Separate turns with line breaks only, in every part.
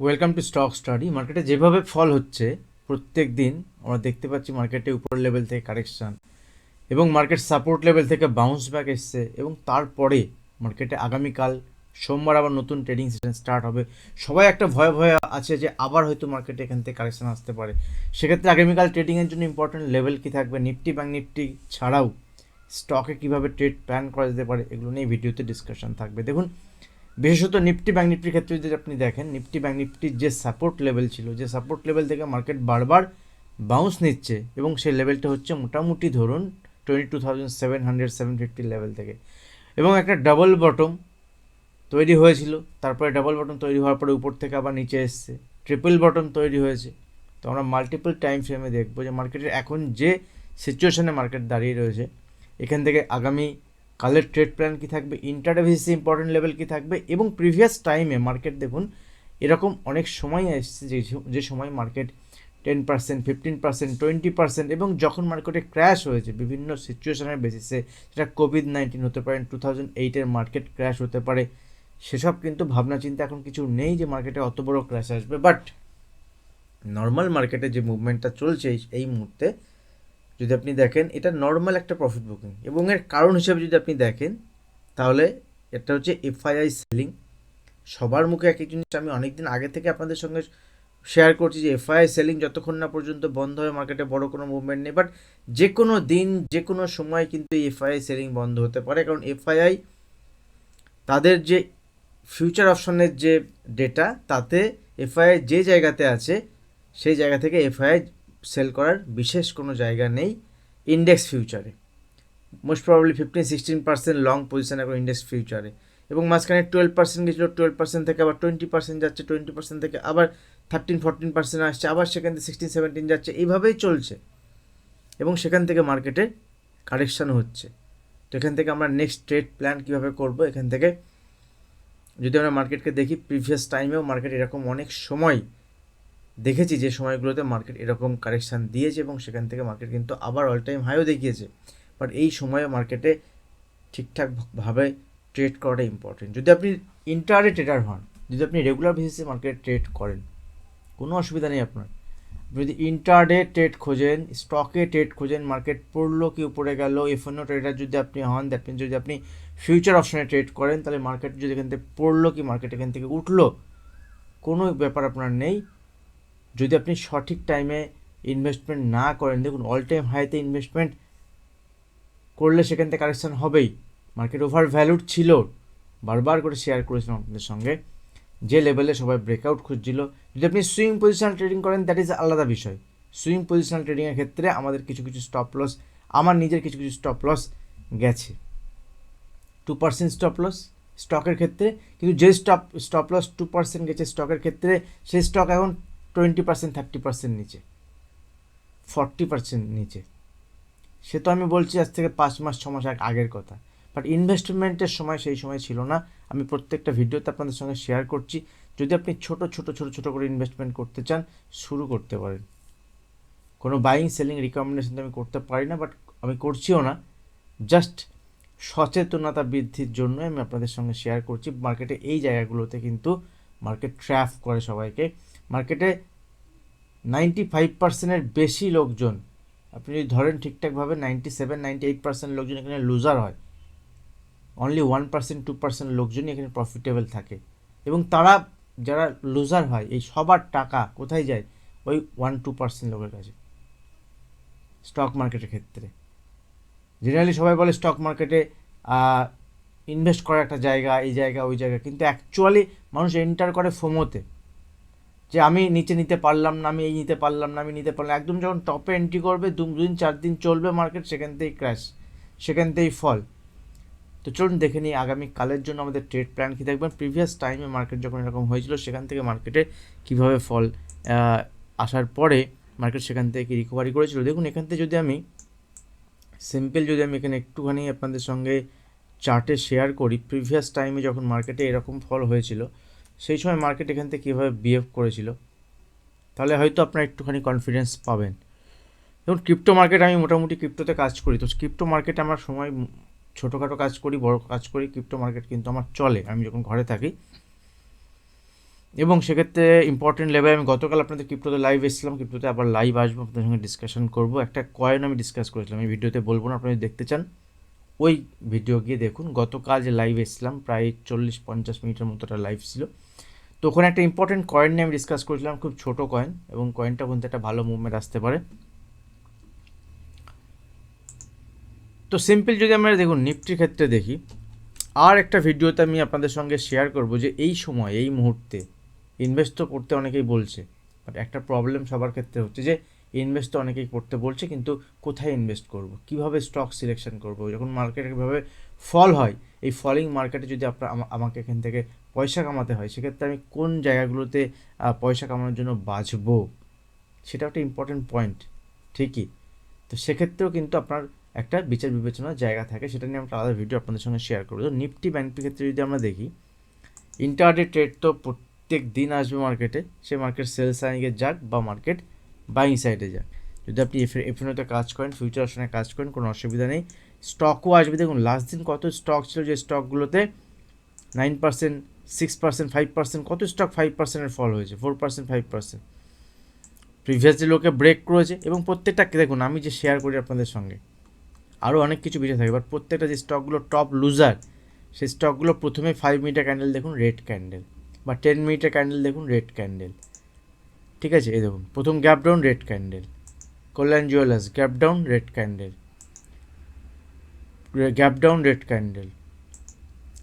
Welcome to stock study মার্কেটে যেভাবে ফল হচ্ছে প্রত্যেক দিন আমরা দেখতে পাচ্ছি মার্কেটে উপর লেভেল থেকে কারেকশন এবং মার্কেট সাপোর্ট লেভেল থেকে বাউন্স ব্যাক এসছে এবং তারপরে মার্কেটে আগামীকাল, সোমবার আবার নতুন ট্রেডিং সেশন স্টার্ট হবে। সবাই একটা ভয় ভয় আছে যে আবার হয়তো মার্কেটে এখান থেকে কারেকশন আসতে পারে। সেক্ষেত্রে আগামীকাল ট্রেডিংয়ের জন্য ইম্পর্টেন্ট লেভেল কী থাকবে? নিফটি ব্যাঙ্ক নিফটি ছাড়াও স্টকে কীভাবে ট্রেড প্ল্যান করা যেতে পারে? এগুলো নিয়ে ভিডিওতে ডিসকাশন থাকবে। দেখুন বিশেষত নিফটি ব্যাঙ্ক নিফটির ক্ষেত্রে যদি আপনি দেখেন, নিফটি ব্যাঙ্ক নিফটির যে সাপোর্ট লেভেল ছিল, যে সাপোর্ট লেভেল থেকে মার্কেট বারবার বাউন্স নিচ্ছে এবং সেই লেভেলটা হচ্ছে মোটামুটি ধরুন twenty two thousand seven hundred seven fifty level থেকে। এবং একটা ডাবল বটম তৈরি হয়েছিল, তারপরে ডাবল বটম তৈরি হওয়ার পরে উপর থেকে আবার নিচে এসছে ট্রিপল বটম তৈরি হয়েছে। তো আমরা মাল্টিপল টাইম ফ্রেমে দেখব যে মার্কেটের এখন যে সিচুয়েশনে মার্কেট দাঁড়িয়ে রয়েছে, এখান থেকে আগামী কালের ট্রেড প্ল্যান কী থাকবে ইন্টারডে বেসিসে ইম্পর্টেন্ট লেভেল কী থাকবে এবং প্রিভিয়াস টাইমে মার্কেট দেখুন, এরকম অনেক সময় এসছে যে যে সময় market ten percent fifteen percent twenty percent এবং যখন মার্কেটে ক্র্যাশ হয়েছে, বিভিন্ন সিচুয়েশনের বেসিসে সেটা কোভিড নাইন্টিন হতে পারে টু থাউজেন্ড এইটের মার্কেট ক্র্যাশ হতে পারে, সেসব কিন্তু ভাবনা চিন্তা এখন কিছু নেই যে মার্কেটে অত বড় ক্র্যাশ আসবে বাট নর্মাল মার্কেটে যে মুভমেন্টটা চলছে এই- এই মুহূর্তে যদি আপনি দেখেন, এটা নর্মাল একটা প্রফিট বুকিং এবং এর কারণ হিসেবে যদি আপনি দেখেন, তাহলে এটা হচ্ছে এফআইআই সেলিং সবার মুখে একই জিনিস আমি অনেকদিন আগে থেকে আপনাদের সঙ্গে শেয়ার করছি যে এফআইআই সেলিং যতক্ষণ না পর্যন্ত বন্ধ হয় মার্কেটে বড় কোনো মুভমেন্ট নেই বাট যে কোনো দিন যে কোনো সময় কিন্তু এফআইআই সেলিং বন্ধ হতে পারে। কারণ এফআইআই তাদের যে ফিউচার অপশনের যে ডেটা তাতে এফআইআই যে জায়গাতে আছে, সেই জায়গা থেকে এফআইআই সেল করার বিশেষ কোনো জায়গা নেই ইন্ডেক্স ফিউচারে most probably fifteen sixteen percent long position এখন ইন্ডেক্স ফিউচারে এবং মাঝখানে টুয়েলভ পার্সেন্ট গেছিল টুয়েলভ পার্সেন্ট থেকে আবার টোয়েন্টি পার্সেন্ট যাচ্ছে টোয়েন্টি পার্সেন্ট থেকে আবার থার্টিন ফোরটিন পার্সেন্ট আসছে, আবার সেখান থেকে সিক্সটিন সেভেন্টিন যাচ্ছে, এইভাবেই চলছে। এবং সেখান থেকে মার্কেটে কারেকশান হচ্ছে। তো এখান থেকে আমরা নেক্সট ট্রেড প্ল্যান কীভাবে করব, এখান থেকে যদি আমরা মার্কেটকে দেখি প্রিভিয়াস টাইমেও মার্কেট এরকম অনেক সময় দেখেছি যে সময়গুলোতে মার্কেট এরকম কারেকশান দিয়েছে এবং সেখান থেকে মার্কেট কিন্তু আবার অল টাইম হাইও দেখিয়েছে। বাট এই সময়ে মার্কেটে ঠিকঠাকভাবে ট্রেড করাটা ইম্পর্টেন্ট যদি আপনি ইন্টারে ট্রেডার হন, যদি আপনি রেগুলার বেসিসে মার্কেটে ট্রেড করেন, কোনো অসুবিধা নেই আপনার। যদি ইন্টারডে ট্রেড খোঁজেন স্টকে ট্রেড খোঁজেন মার্কেট পড়ল কি উপরে গেল এফএনও ট্রেডার যদি আপনি হন দ্যাট মিনস যদি আপনি ফিউচার অপশনে ট্রেড করেন, তাহলে মার্কেট যদি এখান থেকে পড়ল কি মার্কেট এখান থেকে উঠল, কোনো ব্যাপার আপনার নেই। যদি আপনি সঠিক টাইমে ইনভেস্টমেন্ট না করেন, দেখুন অল টাইম হাইতে ইনভেস্টমেন্ট করলে সেখান থেকে কারেকশান হবেই। মার্কেট ওভার ভ্যালুড ছিল, বারবার করে শেয়ার করেছিলাম আপনাদের সঙ্গে। যে লেভেলে সবাই ব্রেকআউট খুঁজছিল। যদি আপনি সুইং পজিশনাল ট্রেডিং করেন দ্যাট ইজ আলাদা বিষয়। সুইং পজিশনাল ট্রেডিংয়ের ক্ষেত্রে আমাদের কিছু কিছু স্টপ লস আমার নিজের কিছু কিছু স্টপ লস গেছে। টু পার্সেন্ট স্টপ লস স্টকের ক্ষেত্রে, কিন্তু যে stop stop loss two percent গেছে স্টকের ক্ষেত্রে, সেই স্টক এখন টোয়েন্টি পার্সেন্ট থার্টি পার্সেন্ট নিচে ফর্টি পার্সেন্ট নিচে। সে তো আমি বলছি আজ থেকে পাঁচ মাস ছ মাস আগ- আগের কথা। বাট ইনভেস্টমেন্টের সময় সেই সময় ছিল না। আমি প্রত্যেকটা ভিডিওতে আপনাদের সঙ্গে শেয়ার করছি। যদি আপনি ছোট ছোট ছোট ছোট করে ইনভেস্টমেন্ট করতে চান, শুরু করতে পারেন। কোনো বাইং সেলিং রিকমেন্ডেশন তো আমি করতে পারি না বাট আমি করছিও না। জাস্ট সচেতনতা বৃদ্ধির জন্য আমি আপনাদের সঙ্গে শেয়ার করছি। মার্কেটে এই জায়গাগুলোতে কিন্তু মার্কেট ট্র্যাপ করে সবাইকে। মার্কেটে নাইনটি ফাইভ পার্সেন্টের বেশি লোকজন, আপনি যদি ধরেন ঠিকঠাকভাবে ninety seven ninety eight percent লোকজন এখানে লুজার হয় only one percent two percent লোকজনই এখানে প্রফিটেবল থাকে। এবং তারা যারা লুজার হয়, এই সবার টাকা কোথায় যায়? ওই ওয়ান টু পার্সেন্ট লোকের কাছে। স্টক মার্কেটের ক্ষেত্রে। জেনারেলি সবাই বলে স্টক মার্কেটে ইনভেস্ট করার একটা জায়গা, এই জায়গা, ওই জায়গা। কিন্তু অ্যাকচুয়ালি মানুষ এন্টার করে ফোমোতে যে আমি নিচে নিতে পারলাম না, আমি এই নিতে পারলাম না, আমি নিতে পারলাম। একদম যখন টপে এন্ট্রি করবে, দু দিন চার দিন চলবে মার্কেট সেখান থেকেই ক্র্যাশ সেখান থেকেই ফল তো চলুন দেখে নিই আগামী কালের জন্য আমাদের ট্রেড প্ল্যান কী দেখবেন প্রিভিয়াস টাইমে মার্কেট যখন এরকম হয়েছিল, সেখান থেকে মার্কেটে কীভাবে ফল আসার পরে মার্কেট সেখান থেকে রিকভারি করেছিল? দেখুন, এখান থেকে যদি আমি সিম্পল যদি আমি এখানে একটুখানি আপনাদের সঙ্গে চার্টে শেয়ার করি প্রিভিয়াস টাইমে যখন মার্কেটে এরকম ফল হয়েছিল সেই সময় মার্কেট এখান থেকে কীভাবে বিহেভ করেছিল, তাহলে হয়তো আপনারা একটুখানি কনফিডেন্স পাবেন। যেমন ক্রিপ্টো মার্কেট আমি মোটামুটি ক্রিপ্টোতে কাজ করি, তো ক্রিপ্টো মার্কেটে আমার সময় ছোটোখাটো কাজ করি, বড় কাজ করি ক্রিপ্টো মার্কেট কিন্তু আমার চলে, আমি যখন ঘরে থাকি। এবং সেক্ষেত্রে ইম্পর্টেন্ট লেভেল আমি গতকাল আপনাদের ক্রিপ্টোতে লাইভ এসেছিলাম ক্রিপ্টোতে আবার লাইভ আসব, আপনাদের সঙ্গে ডিসকাশন করব। একটা কয়েন আমি ডিসকাস করেছিলাম, এই ভিডিওতে বলব না, আপনারা দেখতে চান। ওই ভিডিও গিয়ে দেখুন, গতকাল যে লাইভ এসেছিলাম, প্রায় চল্লিশ পঞ্চাশ মিনিটের মতো একটা লাইভ ছিল। তো ওখানে একটা ইম্পর্টেন্ট কয়েন নিয়ে আমি ডিসকাস করেছিলাম, খুব ছোটো কয়েন এবং কয়েনটা কিন্তু একটা ভালো মুভমেন্ট আসতে পারে। তো সিম্পল যদি আমরা দেখুন নিফটির ক্ষেত্রে দেখি, আর একটা ভিডিওতে আমি আপনাদের সঙ্গে শেয়ার করব যে এই সময়, এই মুহূর্তে ইনভেস্ট তো করতে অনেকেই বলছে বাট একটা প্রবলেম সবার ক্ষেত্রে হচ্ছে যে ইনভেস্ট তো অনেকেই করতে বলছে, কিন্তু কোথায় ইনভেস্ট করব? কীভাবে স্টক সিলেকশন করব? যখন মার্কেটে কীভাবে ফল হয়, এই ফলিং মার্কেটে যদি আপনার আমাকে এখান থেকে পয়সা কামাতে হয়, সেক্ষেত্রে আমি কোন জায়গাগুলোতে পয়সা কামানোর জন্য বাঁচবো? সেটা একটা ইম্পর্টেন্ট পয়েন্ট ঠিকই। তো সেক্ষেত্রেও কিন্তু আপনার একটা বিচার বিবেচনার জায়গা থাকে, সেটা নিয়ে আমরা আলাদা ভিডিও আপনাদের সঙ্গে শেয়ার করব। নিফটি ব্যাংকটির ক্ষেত্রে যদি আমরা দেখি ইন্টারডে ট্রেড তো প্রত্যেক দিন আসবে মার্কেটে সে মার্কেট সেলস সাইডে যাক বা মার্কেট বাইং সাইডে যাক যদি আপনি এফ এফএনওতে কাজ করেন ফিউচার অপশনে কাজ করেন, কোনো অসুবিধা নেই। স্টকও আসবে। দেখুন লাস্ট দিন কত স্টক ছিল যে স্টকগুলোতে nine percent six percent five percent কত স্টক ফাইভ পার্সেন্টের ফল হয়েছে? Four percent five percent previous লোকে ব্রেক করেছে এবং প্রত্যেকটাকে দেখুন, আমি যে শেয়ার করি আপনাদের সঙ্গে আরও অনেক কিছু বিষয় থাকে বাট প্রত্যেকটা যে স্টকগুলো টপ লুজার সেই স্টকগুলো প্রথমে ফাইভ মিনিটের ক্যান্ডেল দেখুন রেড ক্যান্ডেল বা টেন মিনিটের ক্যান্ডেল দেখুন রেড ক্যান্ডেল ঠিক আছে? এই দেখুন, প্রথম gap down red candle Kalyan jewellers gap down red candle gap down red candle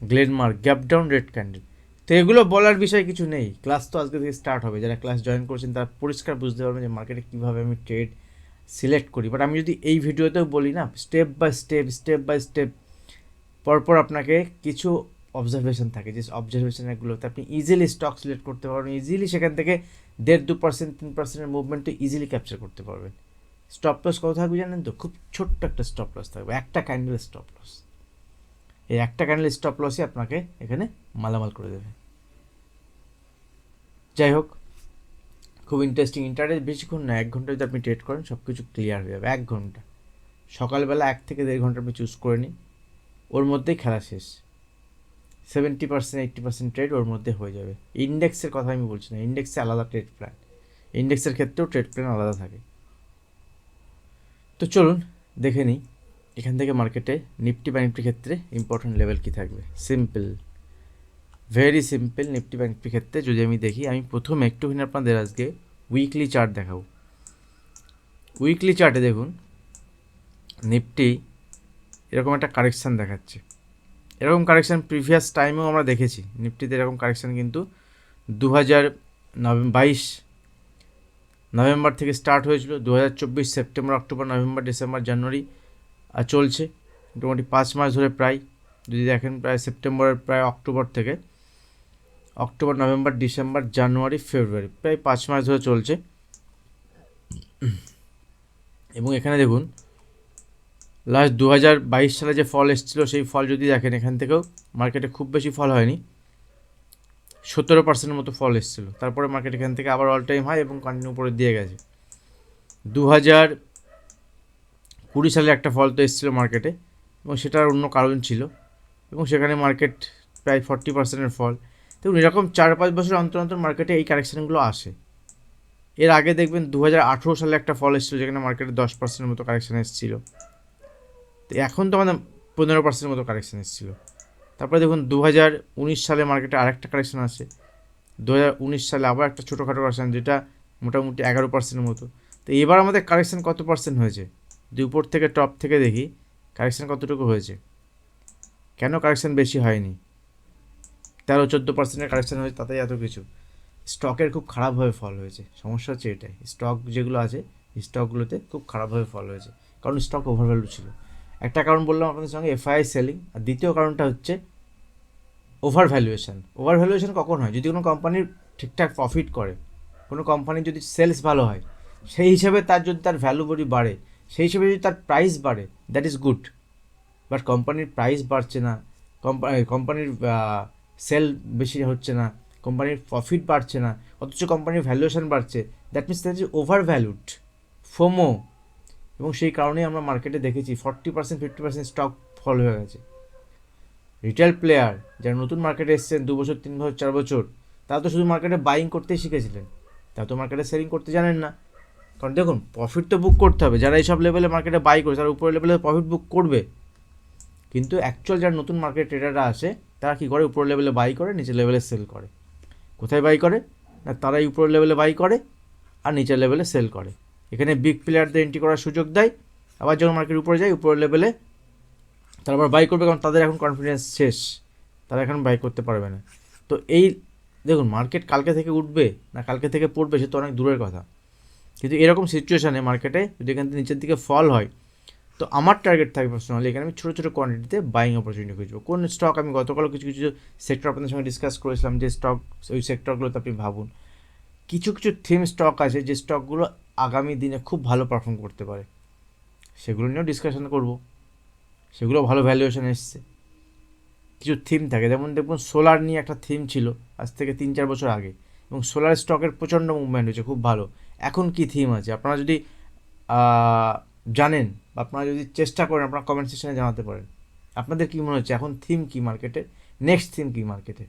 Glenmark gap down red candle তো এগুলো বলার বিষয় কিছু নেই। ক্লাস তো আজকে থেকে স্টার্ট হবে। যারা ক্লাস জয়েন করছেন, তারা পরিষ্কার বুঝতে পারবেন যে মার্কেটে কীভাবে আমি ট্রেড সিলেক্ট করি। বাট আমি যদি এই ভিডিওতেও বলি না step by step step by step পরপর আপনাকে কিছু অবজারভেশন থাকে যে অবজারভেশনগুলোতে আপনি ইজিলি স্টক সিলেক্ট করতে পারবেন ইজিলি সেখান থেকে দেড় দু পার্সেন্ট তিন পার্সেন্টের মুভমেন্টও ইজিলি ক্যাপচার করতে পারবেন। স্টপ লস কত থাকবে জানেন তো? খুব ছোট্ট একটা স্টপ লস থাকবে, একটা ক্যান্ডেল স্টপ লস এই একটা ক্যান্ডেল স্টপ লসই আপনাকে এখানে মালামাল করে দেবে। যাই হোক, খুব ইন্টারেস্টিং ইন্টারেস্ট বেশিক্ষণ না, এক ঘণ্টা যদি আপনি ট্রেড করেন সব কিছু ক্লিয়ার হয়ে যাবে, এক ঘণ্টা। সকালবেলা এক থেকে দেড় ঘণ্টা আপনি চুজ করে নিন, ওর মধ্যেই খেলা শেষ। Seventy percent eighty percent trade ওর মধ্যে হয়ে যাবে। ইন্ডেক্সের কথা আমি বলছি না ইন্ডেক্সে আলাদা ট্রেড প্ল্যান ইন্ডেক্সের ক্ষেত্রেও ট্রেড প্ল্যান আলাদা থাকে। তো চলুন, দেখে নিই, এখান থেকে মার্কেটে নিফটি বা নিফটির ক্ষেত্রে ইম্পর্টেন্ট লেভেল কী থাকবে? সিম্পল ভেরি সিম্পল নিফটি বা নিফটির ক্ষেত্রে যদি আমি দেখি, আমি প্রথমে একটুখানি আপনাদের আজকে উইকলি চার্ট দেখাবো। উইকলি চার্টে দেখুন নিফটি এরকম একটা কারেকশান দেখাচ্ছে। এরকম কারেকশান প্রিভিয়াস টাইমেও আমরা দেখেছি। নিফটিতে এরকম কারেকশান কিন্তু দু হাজার বাইশ নভেম্বর থেকে স্টার্ট হয়েছিল দু হাজার চব্বিশ September, October, November, December, January আর চলছে। মোটামুটি পাঁচ মাস ধরে প্রায়, যদি দেখেন প্রায় সেপ্টেম্বরের প্রায় অক্টোবর থেকে। October, November, December, January, February, প্রায় পাঁচ মাস ধরে চলছে। এবং এখানে দেখুন লাস্ট দু হাজার বাইশ সালে যে ফল এসেছিল, সেই ফল যদি দেখেন এখান থেকেও মার্কেটে খুব বেশি ফল হয়নি। সতেরো পার্সেন্টের মতো ফল এসেছিল। তারপরে মার্কেট এখান থেকে আবার অল টাইম হাই এবং কন্টিনিউ করে দিয়ে গেছে। দু হাজার কুড়ি সালে একটা ফল তো এসেছিল মার্কেটে এবং সেটার অন্য কারণ ছিল। এবং সেখানে মার্কেট প্রায় ফর্টি পার্সেন্টের ফল। দেখুন, এরকম চার পাঁচ বছর অন্তর অন্তর মার্কেটে এই কারেকশানগুলো আসে। এর আগে দেখবেন দু হাজার আঠেরো সালে একটা ফল এসেছিল, যেখানে মার্কেটে দশ পার্সেন্টের মতো কারেকশান এসেছিল। তো এখন তো আমাদের পনেরো পার্সেন্টের মতো কারেকশান এসেছিল। তারপরে দেখুন দু হাজার উনিশ সালে মার্কেটে আরেকটা কারেকশান আসে দু হাজার উনিশ সালে আবার একটা ছোটোখাটো কারেকশান যেটা মোটামুটি এগারো পার্সেন্টের মতো। তো এবার আমাদের কারেকশান কত পার্সেন্ট হয়েছে? যদি উপর থেকে টপ থেকে দেখি কারেকশান কতটুকু হয়েছে? কেন কারেকশান বেশি হয়নি? তেরো চোদ্দ পার্সেন্টের কারেকশান হয়েছে, তাতেই এত কিছু। স্টকের খুব খারাপভাবে ফল হয়েছে। সমস্যা হচ্ছে এটাই। স্টক যেগুলো আছে স্টকগুলোতে খুব খারাপভাবে ফল হয়েছে। কারণ স্টক ওভারভ্যালু ছিল। একটা কারণ বললাম আপনাদের সঙ্গে এফআই সেলিং আর দ্বিতীয় কারণটা হচ্ছে ওভার ভ্যালুয়েশন ওভার ভ্যালুয়েশন কখন হয়? যদি কোনো কোম্পানির ঠিকঠাক প্রফিট করে, কোনো কোম্পানির যদি সেলস ভালো হয়, সেই হিসাবে তার যদি তার ভ্যালু বডি বাড়ে, সেই হিসেবে যদি তার প্রাইস বাড়ে দ্যাট ইজ গুড বাট কোম্পানির প্রাইস বাড়ছে না কোম্পানির সেল বেশি হচ্ছে না কোম্পানির প্রফিট বাড়ছে না, অথচ কোম্পানির ভ্যালুয়েশন বাড়ছে that means that is over valued FOMO এবং সেই কারণেই আমরা মার্কেটে দেখেছি forty percent fifty percent stock fall হয়ে গেছে। রিটেল প্লেয়ার যারা নতুন মার্কেটে এসছেন, দু বছর, তিন বছর, চার বছর, তারা তো শুধু মার্কেটে বাইং করতেই শিখেছিলেন। তারা তো মার্কেটে সেলিং করতে জানেন না। কারণ দেখুন প্রফিট তো বুক করতে হবে। যারা এইসব লেভেলে মার্কেটে বাই করে তারা উপরের লেভেলে প্রফিট বুক করবে, কিন্তু অ্যাকচুয়াল যারা নতুন মার্কেট ট্রেডাররা আসে তারা কী করে? উপরের লেভেলে বাই করে, নিচের লেভেলে সেল করে। কোথায় বাই করে? না, তারাই উপরের লেভেলে বাই করে, আর নিচের লেভেলে সেল করে। এখানে বিগ প্লেয়ারদের এন্ট্রি করার সুযোগ দেয়, আবার যখন মার্কেট উপরে যায়, উপরের লেভেলে তারা আবার বাই করবে, কারণ তাদের এখন কনফিডেন্স শেষ। তারা এখন বাই করতে পারবে না। তো এই, দেখুন মার্কেট কালকে থেকে উঠবে না কালকে থেকে পড়বে সে তো অনেক দূরের কথা। কিন্তু এরকম সিচুয়েশানে মার্কেটে যদি এখান থেকে নিচের দিকে ফল হয়, তো আমার টার্গেট থাকবে পার্সোনালি এখানে আমি ছোটো ছোটো কোয়ান্টিটিতে বাইং অপরচুনিটি খুঁজবো। কোন স্টক আমি গতকালও কিছু কিছু সেক্টর আপনাদের সঙ্গে ডিসকাস করেছিলাম যে স্টক ওই সেক্টরগুলোতে আপনি ভাবুন। কিছু কিছু থিম স্টক আছে যে স্টকগুলো আগামী দিনে খুব ভালো পারফর্ম করতে পারে। সেগুলো নিয়েও ডিসকাশন করব। সেগুলো ভালো ভ্যালুয়েশন এসছে। কিছু থিম থাকে, যেমন দেখুন সোলার নিয়ে একটা থিম ছিল আজ থেকে তিন চার বছর আগে এবং সোলার স্টকের প্রচণ্ড মুভমেন্ট হয়েছে, খুব ভালো। এখন কি থিম আছে? আপনারা যদি জানেন বা আপনারা যদি চেষ্টা করেন, আপনারা কমেন্ট সেকশনে জানাতে পারেন। আপনাদের কী মনে হচ্ছে? এখন থিম কী মার্কেটে নেক্সট থিম কী মার্কেটে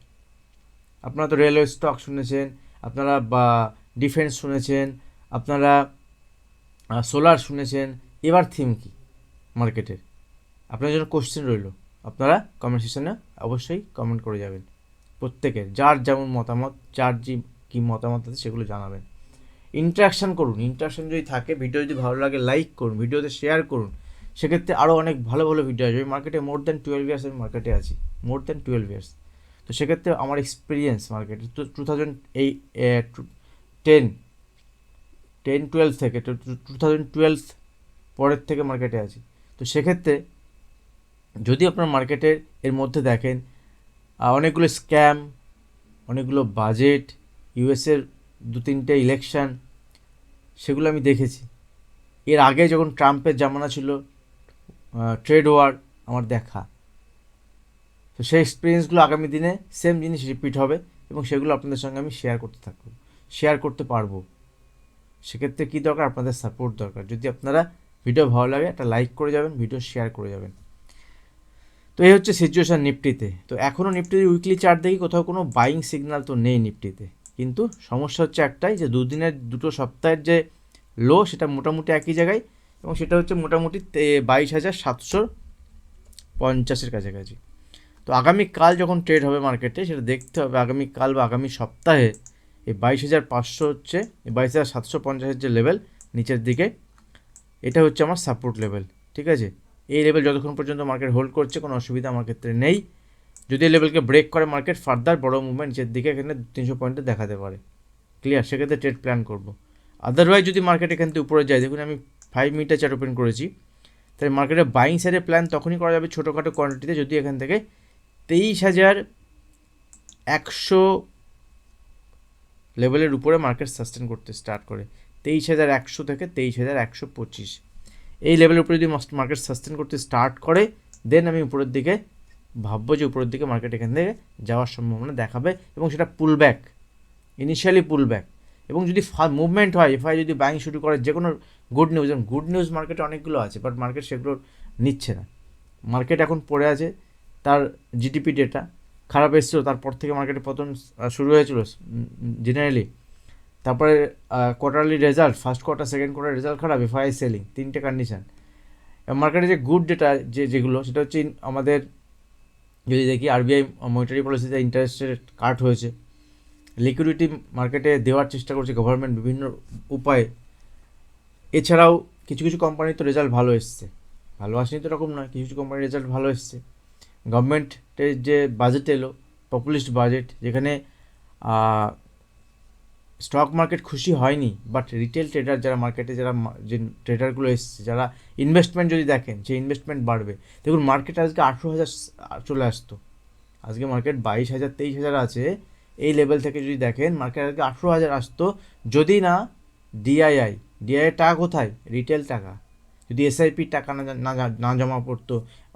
আপনারা তো রেলওয়ে স্টক শুনেছেন আপনারা, বা ডিফেন্স শুনেছেন, আপনারা সোলার শুনেছেন, এবার থিম কি মার্কেটের আপনার জন্য কোশ্চেন রইল। আপনারা কমেন্ট সেকশনে অবশ্যই কমেন্ট করে যাবেন। প্রত্যেকের, যার যেমন মতামত, যার যে কী মতামত আছে সেগুলো জানাবেন। ইন্টারাকশান করুন। ইন্টারাকশান যদি থাকে ভিডিও যদি ভালো লাগে লাইক করুন। ভিডিওতে শেয়ার করুন। সেক্ষেত্রে আরও অনেক ভালো ভালো ভিডিও আসবে। মার্কেটে মোর দ্যান টুয়েলভ ইয়ার্স আমি মার্কেটে আছি। মোর দ্যান টুয়েলভ ইয়ার্স তো সেক্ষেত্রে আমার এক্সপিরিয়েন্স মার্কেটে তো টু থাউজেন্ড এই টেন টেন টুয়েলভ থেকে টু থাউজেন্ড টুয়েলভ পরের থেকে মার্কেটে আছি। তো সেক্ষেত্রে যদি আপনার মার্কেটের এর মধ্যে দেখেন অনেকগুলো স্ক্যাম অনেকগুলো বাজেট ইউএসের দু তিনটে ইলেকশান সেগুলো আমি দেখেছি। এর আগে যখন ট্রাম্পের জামানা ছিল ট্রেড ওয়ার আমার দেখা। তো সেই এক্সপিরিয়েন্সগুলো আগামী দিনে সেম জিনিস রিপিট হবে এবং সেগুলো আপনাদের সঙ্গে আমি শেয়ার করতে থাকব। শেয়ার করতে পারব। সেক্ষেত্রে কী দরকার? আপনাদের সাপোর্ট দরকার। যদি আপনারা ভিডিও ভালো লাগে, একটা লাইক করে যাবেন ভিডিও শেয়ার করে যাবেন। তো এই হচ্ছে সিচুয়েশান নিফটিতে। তো এখনও নিফটির উইকলি চার্ট দেখি, কোথাও কোনো বাইং সিগনাল তো নেই নিফটিতে। কিন্তু সমস্যা হচ্ছে একটাই যে দুদিনের, দুটো সপ্তাহের যে লো সেটা মোটামুটি একই জায়গায় এবং সেটা হচ্ছে মোটামুটি বাইশ হাজার সাতশো পঞ্চাশের কাছাকাছি। তো আগামীকাল যখন ট্রেড হবে মার্কেটে সেটা দেখতে হবে আগামীকাল বা আগামী সপ্তাহে এই বাইশ হাজার পাঁচশো হচ্ছে বাইশ হাজার সাতশো পঞ্চাশের যে লেভেল নিচের দিকে, এটা হচ্ছে আমার সাপোর্ট লেভেল ঠিক আছে? এই লেভেল যতক্ষণ পর্যন্ত মার্কেট হোল্ড করছে, কোনো অসুবিধা আমার ক্ষেত্রে নেই। যদি এই লেভেলকে ব্রেক করে মার্কেট ফার্দার বড় মুভমেন্ট নিচের দিকে, এখানে তিনশো পয়েন্টে দেখাতে পারে। ক্লিয়ার সেক্ষেত্রে ট্রেড প্ল্যান করব। আদারওয়াইজ যদি মার্কেট এখান থেকে উপরে যায়, দেখুন আমি ফাইভ মিনিটে চার্ট ওপেন করেছি তাই মার্কেটে বাইং সাইডের প্ল্যান তখনই করা যাবে ছোটোখাটো কোয়ান্টিটিতে যদি এখান থেকে তেইশ হাজার একশো লেভেলের উপরে মার্কেট সাস্টেন করতে স্টার্ট করে। তেইশ হাজার একশো থেকে তেইশ হাজার একশো পঁচিশ। এই লেভেলের উপরে যদি মার্কেট সাস্টেন করতে স্টার্ট করে দেন আমি উপরের দিকে ভাববো যে উপরের দিকে মার্কেট এখান থেকে যাওয়ার সম্ভাবনা দেখাবে এবং সেটা pull back initially pull back এবং যদি মুভমেন্ট হয় এফআই যদি বাইং শুরু করে যে কোনো গুড নিউজ গুড নিউজ মার্কেটে অনেকগুলো আছে বাট মার্কেট সেগুলো নিচ্ছে না। মার্কেট এখন পড়ে আছে তার জিডিপি ডেটা খারাপ এসেছিল, তারপর থেকে মার্কেটে পতন শুরু হয়েছিল জেনারেলি তারপরে quarterly result first quarter second quarter result খারাপ এফআই সেলিং তিনটে কন্ডিশান মার্কেটে যে গুড ডেটা যে, যেগুলো, সেটা হচ্ছে আমাদের, যদি দেখি আরবিআই মনিটারি পলিসিতে ইন্টারেস্ট রেট কাট হয়েছে লিকুইডিটি মার্কেটে দেওয়ার চেষ্টা করছে গভর্নমেন্ট বিভিন্ন উপায়ে। এছাড়াও কিছু কিছু কোম্পানির তো রেজাল্ট ভালো এসছে। ভালো আসেনি তো এরকম নয়, কিছু কিছু কোম্পানির রেজাল্ট ভালো এসছে। গভর্নমেন্টের যে বাজেট এলো পপুলিস্ট বাজেট, যেখানে স্টক মার্কেট খুশি হয়নি বাট রিটেল ট্রেডার যারা মার্কেটে যারা যে ট্রেডারগুলো এসছে, যারা ইনভেস্টমেন্ট যদি দেখেন, সেই ইনভেস্টমেন্ট বাড়বে। দেখুন মার্কেট আজকে আঠেরো হাজার চলে আসতো। আজকে মার্কেট বাইশ হাজার, তেইশ হাজার আছে। এই লেভেল থেকে যদি দেখেন মার্কেট আজকে আঠেরো হাজার আসতো। যদি না ডিআইআই ডিআইআই টাকা কোথায়? রিটেল টাকা। যদি এসআইপির টাকা না না জমা পড়তো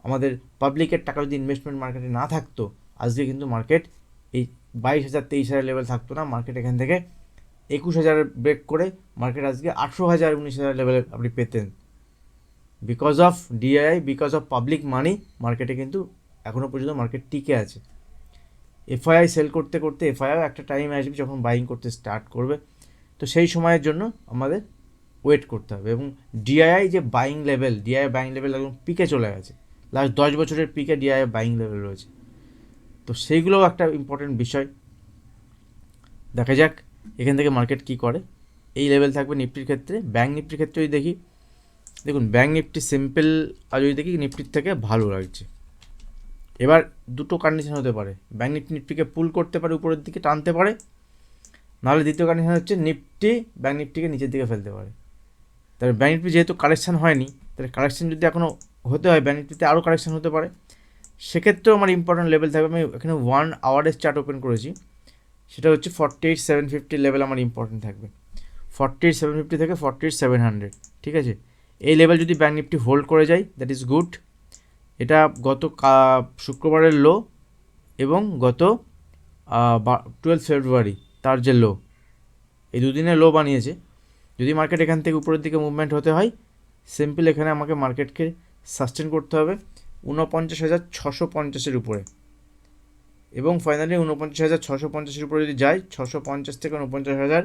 আমাদের পাবলিকের টাকা যদি ইনভেস্টমেন্ট মার্কেটে না থাকতো, আজকে কিন্তু মার্কেট এই বাইশ হাজার তেইশ হাজার লেভেল থাকতো না। মার্কেট এখান থেকে একুশ হাজার ব্রেক করে মার্কেট আজকে আঠেরো হাজার, উনিশ হাজার লেভেলে আপনি পেতেন। Because of DII because of public money মার্কেটে কিন্তু এখনও পর্যন্ত মার্কেট টিকে আছে। এফআইআই সেল করতে করতে এফআইআই একটা টাইম আসবে যখন বাইং করতে স্টার্ট করবে। তো সেই সময়ের জন্য আমাদের ওয়েট করতে হবে এবং ডিআইআই যে buying level DII buying level একদম পিকে চলে গেছে। লাস্ট দশ বছরের পিকে ডিআইআই বাইং লেভেল রয়েছে। তো সেইগুলোও একটা ইম্পর্টেন্ট বিষয়। দেখা যাক এখান থেকে মার্কেট কি করে। এই লেভেল থাকবে নিফটির ক্ষেত্রে। ব্যাঙ্ক নিফটির ক্ষেত্রে যদি দেখি, দেখুন ব্যাঙ্ক নিফটি সিম্পল আর যদি দেখি নিফটির থেকে ভালো লাগছে। এবার দুটো কন্ডিশন হতে পারে। ব্যাঙ্ক নিফটি নিফটিকে পুল করতে পারে উপরের দিকে, টানতে পারে। নাহলে দ্বিতীয় কন্ডিশন হচ্ছে নিফটি ব্যাঙ্ক নিফটিকে নিচের দিকে ফেলতে পারে। তাহলে ব্যাঙ্ক নিফটি যেহেতু কালেকশান হয়নি, তাহলে কালেকশান যদি এখনও হতে হয় ব্যাঙ্ক নিফটিতে আরও কারেকশান হতে পারে। সেক্ষেত্রেও আমার ইম্পর্টেন্ট লেভেল থাকবে। আমি এখানে ওয়ান আওয়ারের চার্ট ওপেন করেছি। সেটা হচ্ছে forty eight seven fifty level আমার ইম্পর্টেন্ট থাকবে। ফর্টি এইট সেভেন ফিফটি থেকে ফর্টি এইট সেভেন হান্ড্রেড ঠিক আছে? এই লেভেল যদি ব্যাঙ্ক নিফটি হোল্ড করে যায় দ্যাট ইজ গুড এটা গত শুক্রবারের লো এবং গত টুয়েলভ ফেব্রুয়ারি তার যে লো এই দুদিনের লো বানিয়েছে। যদি মার্কেট এখান থেকে উপরের দিকে মুভমেন্ট হতে হয় সিম্পল এখানে আমাকে মার্কেটকে সাস্টেন করতে হবে ঊনপঞ্চাশ হাজার ছশো পঞ্চাশের উপরে। এবং ফাইনালি ঊনপঞ্চাশ হাজার ছশো পঞ্চাশের উপরে যদি যায় ছশো পঞ্চাশ থেকে ঊনপঞ্চাশ হাজার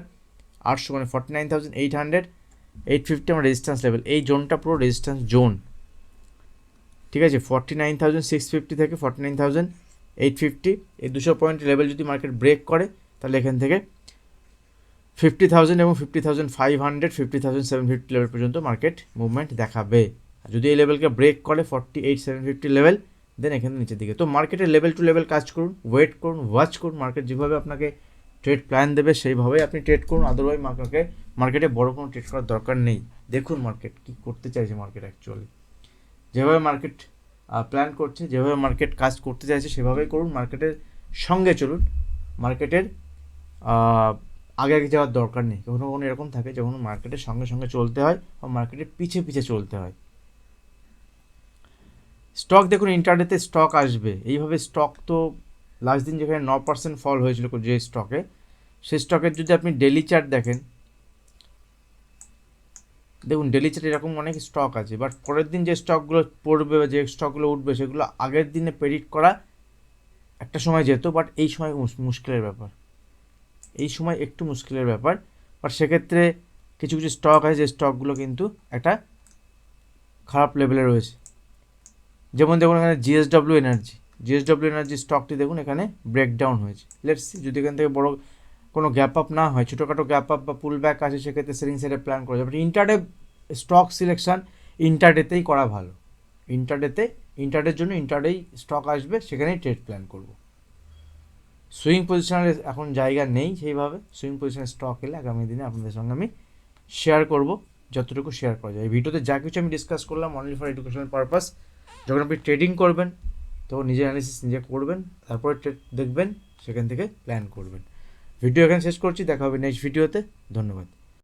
আটশো মানে forty nine thousand eight hundred eight fifty আমার রেজিস্ট্যান্স লেভেল এই জোনটা পুরো রেজিস্ট্যান্স জোন ঠিক আছে forty nine thousand six fifty থেকে forty nine thousand eight fifty এই দুশো পয়েন্ট লেভেল যদি মার্কেট ব্রেক করে, তাহলে এখান থেকে ফিফটি থাউজেন্ড এবং fifty thousand five hundred fifty thousand seven fifty level পর্যন্ত মার্কেট মুভমেন্ট দেখাবে। যদি এই লেভেলকে ব্রেক করে forty eight seven fifty level then এখানে নিচের দিকে। তো মার্কেটের লেভেল টু লেভেল কাজ করুন ওয়েট করুন ওয়াচ করুন মার্কেট যেভাবে আপনাকে ট্রেড প্ল্যান দেবে, সেইভাবেই আপনি ট্রেড করুন। আদারওয়াইজ মার্কেটকে মার্কেটে বড় কোনো ট্রেড করার দরকার নেই। দেখুন মার্কেট কী করতে চাইছে মার্কেট অ্যাকচুয়ালি যেভাবে মার্কেট প্ল্যান করছে, যেভাবে মার্কেট কাজ করতে চাইছে, সেভাবেই করুন। মার্কেটের সঙ্গে চলুন। মার্কেটের আগে আগে যাওয়ার দরকার নেই। কখনো কখনো এরকম থাকে যখন মার্কেটের সঙ্গে সঙ্গে চলতে হয় বা মার্কেটের পিছে পিছে চলতে হয়। স্টক দেখুন ইন্টারনেটে স্টক আসবে। এইভাবে স্টক তো লাস্ট দিন যেখানে ন পার্সেন্ট ফল হয়েছিল যে স্টকে, সেই স্টকের যদি আপনি ডেলি চার্ট দেখেন, দেখুন ডেলি চার্ট এরকম অনেক স্টক আছে বাট পরের দিন যে স্টকগুলো পড়বে বা যে স্টকগুলো উঠবে, সেগুলো আগের দিনে প্রেডিক্ট করা একটা সময় যেত বাট এই সময় মুশ- মুশকিলের ব্যাপার। এই সময় একটু মুশকিলের ব্যাপার বাট সেক্ষেত্রে কিছু কিছু স্টক আছে, যে স্টকগুলো কিন্তু একটা খারাপ লেভেলে রয়েছে। যেমন দেখুন এখানে জিএসডব্লিউ এনার্জি জিএসডব্লিউ এনার্জি স্টকটি দেখুন এখানে ব্রেকডাউন হয়েছে। লেটস যদি এখান থেকে বড় কোনো গ্যাপ আপ না হয়, ছোটোখাটো গ্যাপ আপ বা পুল ব্যাক আছে সেক্ষেত্রে সেলিং সাইডে প্ল্যান করা যাবে। ইন্টারডে স্টক সিলেকশন ইন্টারডেতেই করা ভালো। ইন্টারডেতে ইন্টারডের জন্য ইন্টারডেই স্টক আসবে, সেখানেই ট্রেড প্ল্যান করব। সুইং পজিশনের এখন জায়গা নেই সেইভাবে। সুইং পজিশনের স্টক এলে আগামী দিনে আপনাদের সঙ্গে আমি শেয়ার করব, যতটুকু শেয়ার করা যায়। ভিডিওতে যা কিছু আমি ডিসকাস করলাম অনলি ফর এডুকেশনাল পারপাস যখন আপনি ট্রেডিং করবেন, তখন নিজের অ্যানালিসিস নিজে করবেন, তারপরে দেখবেন, সেখান থেকে প্ল্যান করবেন। ভিডিও এখানে শেষ করছি, দেখা হবে নেক্সট ভিডিওতে ধন্যবাদ।